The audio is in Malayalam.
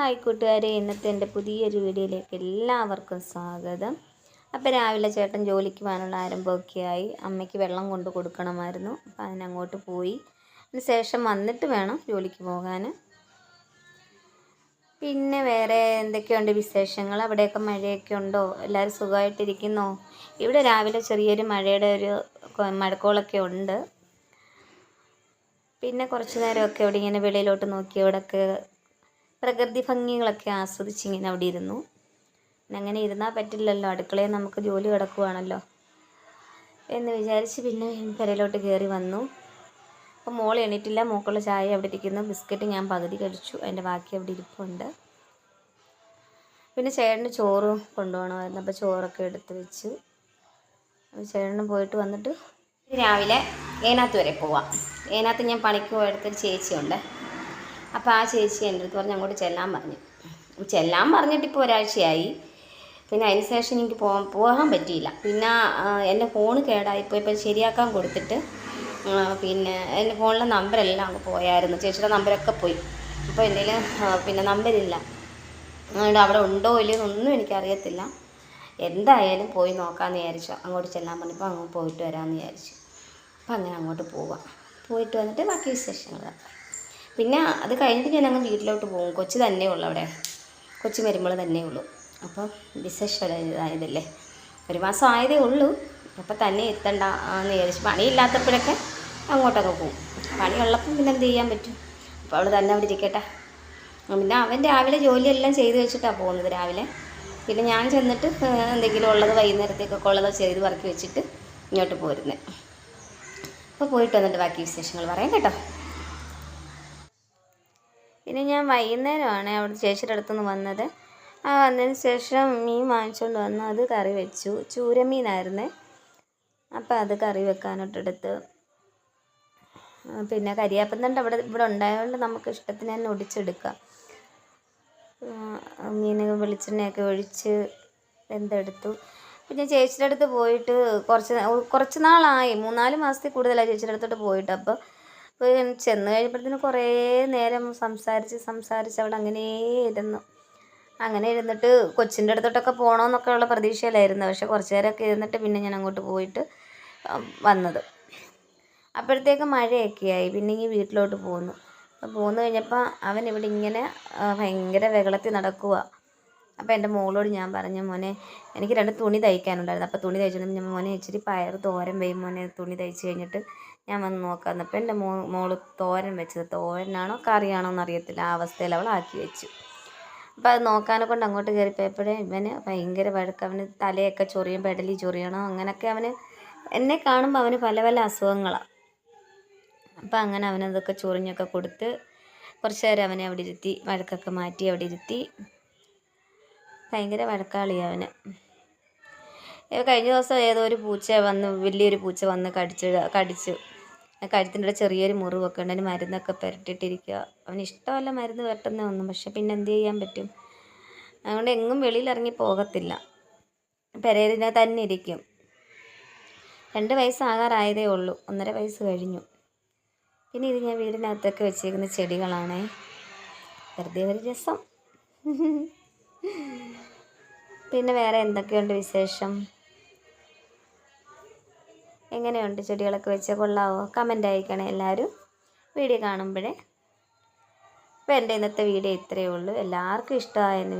ഹായ് കൂട്ടുകാരെ ഇന്നത്തെ എന്റെ പുതിയൊരു വീഡിയോയിലേക്ക് എല്ലാവർക്കും സ്വാഗതം. അപ്പോൾ രാവിലെ ചേട്ടൻ ജോലിക്ക് പോകാനുള്ള ആരംഭമൊക്കെ ആയി അമ്മയ്ക്ക് വെള്ളം കൊണ്ട് കൊടുക്കണമായിരുന്നു. അപ്പോൾ അതിനങ്ങോട്ട് പോയി. അതിന് ശേഷം വന്നിട്ട് വേണം ജോലിക്ക് പോകാൻ. പിന്നെ വേറെ എന്തൊക്കെയുണ്ട് വിശേഷങ്ങൾ? അവിടെയൊക്കെ മഴയൊക്കെ ഉണ്ടോ? എല്ലാവരും സുഖമായിട്ടിരിക്കുന്നോ? ഇവിടെ രാവിലെ ചെറിയൊരു മഴയുടെ ഒരു മഴക്കോളൊക്കെ ഉണ്ട്. പിന്നെ കുറച്ച് നേരമൊക്കെ ഇവിടെ ഇങ്ങനെ വെളിയിലോട്ട് നോക്കി ഇവിടെയൊക്കെ പ്രകൃതി ഭംഗികളൊക്കെ ആസ്വദിച്ച് ഇങ്ങനെ അവിടെ ഇരുന്നു. അങ്ങനെ ഇരുന്നാൽ പറ്റില്ലല്ലോ അടുക്കളയിൽ നമുക്ക് ജോലി കിടക്കുവാണല്ലോ എന്ന് വിചാരിച്ച് പിന്നെ പെരയിലോട്ട് കയറി വന്നു. അപ്പോൾ മോൾ എണീറ്റില്ല മോക്കുള്ള ചായ അവിടെ ഇരിക്കുന്നു ബിസ്ക്കറ്റ് ഞാൻ പകുതി കഴിച്ചു അതിന്റെ ബാക്കി അവിടെ ഇരിപ്പുണ്ട്. പിന്നെ ചേട്ടന് ചോറ് കൊണ്ടുപോകണമായിരുന്നു അപ്പോൾ ചോറൊക്കെ എടുത്ത് വെച്ച്. ചേട്ടന് പോയിട്ട് വന്നിട്ട് രാവിലെ ഏനാത്ത് വരെ പോവാം. ഏനാത്ത് ഞാൻ പണിക്ക് പോയെടുത്തൊരു ചേച്ചിയുണ്ട്. അപ്പോൾ ആ ചേച്ചി എന്റെ അടുത്ത് പറഞ്ഞ് അങ്ങോട്ട് ചെല്ലാൻ പറഞ്ഞു. ചെല്ലാൻ പറഞ്ഞിട്ട് ഇപ്പോൾ ഒരാഴ്ചയായി. പിന്നെ അതിന് ശേഷം എനിക്ക് പോകാൻ പോകാൻ പറ്റിയില്ല. പിന്നെ എന്റെ ഫോൺ കേടായിപ്പോൾ ഇപ്പോൾ ശരിയാക്കാൻ കൊടുത്തിട്ട് പിന്നെ എന്റെ ഫോണിലെ നമ്പരെല്ലാം അങ്ങ് പോയായിരുന്നു. ചേച്ചിയുടെ നമ്പരൊക്കെ പോയി. അപ്പോൾ എന്റെ പിന്നെ നമ്പരില്ല. അതുകൊണ്ട് അവിടെ ഉണ്ടോ ഇല്ലയോ എന്നൊന്നും എനിക്കറിയത്തില്ല. എന്തായാലും പോയി നോക്കാമെന്ന് വിചാരിച്ചു. അങ്ങോട്ട് ചെല്ലാൻ പറഞ്ഞപ്പോൾ അങ്ങോട്ട് പോയിട്ട് വരാമെന്ന് വിചാരിച്ചു. അപ്പോൾ അങ്ങനെ അങ്ങോട്ട് പോവാം. പോയിട്ട് വന്നിട്ട് ബാക്കി വിശേഷങ്ങൾ പിന്നെ അത് കഴിഞ്ഞിട്ട് ഞാൻ അങ്ങ് വീട്ടിലോട്ട് പോകും. കൊച്ചു തന്നെ ഉള്ളു അവിടെ. കൊച്ചു വരുമ്പോൾ തന്നെ ഉള്ളൂ. അപ്പോൾ വിശേഷം ഇതായതല്ലേ. ഒരു മാസം ആയതേ ഉള്ളൂ. അപ്പോൾ തന്നെ എത്തണ്ട എന്ന് വിചാരിച്ചു പണിയില്ലാത്തപ്പോഴൊക്കെ അങ്ങോട്ടൊക്കെ പോകും. പണിയുള്ളപ്പം പിന്നെ എന്ത് ചെയ്യാൻ പറ്റും? അപ്പോൾ അവൾ തന്നെ അവിടെ ഇരിക്കട്ടെ. പിന്നെ അവൻ രാവിലെ ജോലിയെല്ലാം ചെയ്ത് വെച്ചിട്ടാണ് പോകുന്നത് രാവിലെ. പിന്നെ ഞാൻ ചെന്നിട്ട് എന്തെങ്കിലും ഉള്ളത് വൈകുന്നേരത്തേക്കൊക്കെ ഉള്ളത് ചെയ്ത് പറക്കി വെച്ചിട്ട് ഇങ്ങോട്ട് പോരുന്നത്. അപ്പോൾ പോയിട്ട് വന്നിട്ട് ബാക്കി വിശേഷങ്ങൾ പറയാം കേട്ടോ. പിന്നെ ഞാൻ വൈകുന്നേരമാണ് അവിടെ ചേച്ചിയുടെ അടുത്തുനിന്ന് വന്നത്. ആ വന്നതിന് ശേഷം മീൻ വാങ്ങിച്ചുകൊണ്ട് വന്നു. അത് കറി വെച്ചു. ചൂരമീനായിരുന്നേ. അപ്പം അത് കറി വെക്കാനോട്ടെടുത്ത് പിന്നെ കരിയാപ്പം തണ്ട് അവിടെ ഇവിടെ ഉണ്ടായതുകൊണ്ട് നമുക്ക് ഇഷ്ടത്തിന് തന്നെ ഒടിച്ചെടുക്കാം. മീൻ വെളിച്ചെണ്ണയൊക്കെ ഒഴിച്ച് എന്തെടുത്തു പിന്നെ ചേച്ചിയുടെ അടുത്ത് പോയിട്ട് കുറച്ച് കുറച്ച് നാളായി. മൂന്നാൽ മാസത്തിൽ കൂടുതലായി ചേച്ചിയുടെ അടുത്തോട്ട് പോയിട്ട് അപ്പോൾ ചെന്ന് കഴിഞ്ഞപ്പോഴത്തേന് കുറേ നേരം സംസാരിച്ച് സംസാരിച്ച് അവിടെ അങ്ങനെ ഇരുന്നു. അങ്ങനെ ഇരുന്നിട്ട് കൊച്ചിന്റെ അടുത്തോട്ടൊക്കെ പോകണമെന്നൊക്കെ ഉള്ള പ്രതീക്ഷയിലായിരുന്നു. പക്ഷെ കുറച്ച് നേരമൊക്കെ ഇരുന്നിട്ട് പിന്നെ ഞാൻ അങ്ങോട്ട് പോയിട്ട് വന്നത്. അപ്പോഴത്തേക്ക് മഴയൊക്കെ ആയി. പിന്നെ ഈ വീട്ടിലോട്ട് പോന്നു. അപ്പോൾ പോന്നു കഴിഞ്ഞപ്പോൾ അവൻ ഇവിടെ ഇങ്ങനെ ഭയങ്കര വെകളത്തിൽ നടക്കുക അപ്പോൾ എന്റെ മോളോട് ഞാൻ പറഞ്ഞു മോനെ എനിക്ക് രണ്ട് തുണി തയ്ക്കാനുണ്ടായിരുന്നു. അപ്പോൾ തുണി തയ്ച്ചിട്ട് ഞാൻ മോനെ ഇച്ചിരി പയർ തോരൻ വെയും മോനെ തുണി തയ്ച്ച് കഴിഞ്ഞിട്ട് ഞാൻ വന്ന് നോക്കാം അപ്പോൾ എന്റെ മോ മോൾ തോരൻ വെച്ചത്. തോരനാണോ കറിയാണോ എന്നറിയത്തില്ല. ആ അവസ്ഥയിൽ അവൾ ആക്കി വെച്ചു. അപ്പോൾ അത് നോക്കാനെ കൊണ്ട് അങ്ങോട്ട് കയറിപ്പോയപ്പോഴേ ഇവന് ഭയങ്കര വഴക്ക്. അവന് തലയൊക്കെ ചൊറിയും പെടലി ചൊറിയണം അങ്ങനെയൊക്കെ അവന് എന്നെ കാണുമ്പോൾ അവന് പല പല അസുഖങ്ങളാണ് അപ്പോൾ അങ്ങനെ അവനതൊക്കെ ചൊറിഞ്ഞൊക്കെ കൊടുത്ത് കുറച്ച് നേരം അവനെ അവിടെ ഇരുത്തി വഴക്കൊക്കെ മാറ്റി അവിടെ ഇരുത്തി. ഭയങ്കര വഴക്കാളിയാണ് അവന്. കഴിഞ്ഞ ദിവസം ഏതോ ഒരു പൂച്ച വന്ന് വലിയൊരു പൂച്ച വന്ന് കടിച്ച് കടിച്ചു. കഴുത്തിന്റെ ചെറിയൊരു മുറിവൊക്കെ ഉണ്ട്. അതിന് മരുന്നൊക്കെ പുരട്ടിട്ടിരിക്കുക അവന് ഇഷ്ടമല്ല മരുന്ന് പുരട്ടുന്ന ഒന്നും. പക്ഷെ പിന്നെ എന്ത് ചെയ്യാൻ പറ്റും? അതുകൊണ്ട് എങ്ങും വെളിയിലിറങ്ങി പോകത്തില്ല. പെരേരിനെ തന്നെ ഇരിക്കും. രണ്ട് വയസ്സാകാറായതേ ഉള്ളൂ. ഒന്നര വയസ്സ് കഴിഞ്ഞു. പിന്നെ ഇത് ഞാൻ വീടിനകത്തൊക്കെ വെച്ചേക്കുന്ന ചെടികളാണേ. വെറുതെ ഒരു രസം. പിന്നെ വേറെ എന്തൊക്കെയുണ്ട് വിശേഷം? എങ്ങനെയുണ്ട് ചെടികളൊക്കെ വെച്ച് കൊള്ളാവോ? കമന്റ് അയക്കണേ എല്ലാവരും വീഡിയോ കാണുമ്പോഴേ. അപ്പോൾ എന്റെ ഇന്നത്തെ വീഡിയോ ഇത്രയേ ഉള്ളൂ. എല്ലാവർക്കും ഇഷ്ടമായെന്ന്